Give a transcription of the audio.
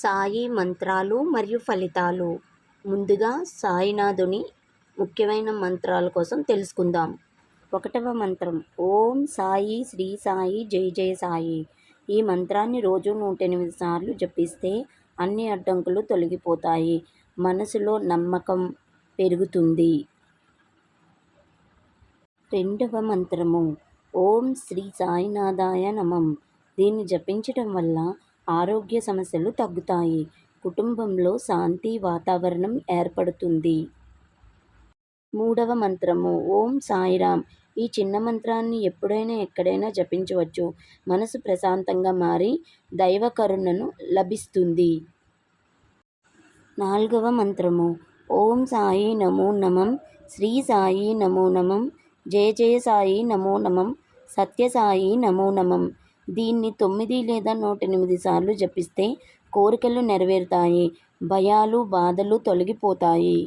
సాయి మంత్రాలు మరియు ఫలితాలు. ముందుగా సాయినాథుని ముఖ్యమైన మంత్రాల కోసం తెలుసుకుందాం. ఒకటవ మంత్రం ఓం సాయి శ్రీ సాయి జై జయ సాయి. ఈ మంత్రాన్ని రోజు నూట ఎనిమిది సార్లు జపిస్తే అన్ని అడ్డంకులు తొలగిపోతాయి. మనసులో నమ్మకం పెరుగుతుంది. రెండవ మంత్రము ఓం శ్రీ సాయినాథాయ నమం. దీన్ని జపించడం వల్ల ఆరోగ్య సమస్యలు తగ్గుతాయి. కుటుంబంలో శాంతి వాతావరణం ఏర్పడుతుంది. మూడవ మంత్రము. ఓం సాయిరామ్. ఈ చిన్న మంత్రాన్ని ఎప్పుడైనా ఎక్కడైనా జపించవచ్చు. మనసు ప్రశాంతంగా మారి దైవ కరుణను లభిస్తుంది. నాలుగవ మంత్రము. ఓం సాయి నమో నమం. శ్రీ సాయి నమో నమం. జయ జయ సాయి నమో నమం. సత్య సాయి నమో నమం. దీన్ని తొమ్మిది లేదా నూట ఎనిమిది సార్లు జపిస్తే కోరికలు నెరవేరుతాయి భయాలు బాధలు తొలగిపోతాయి.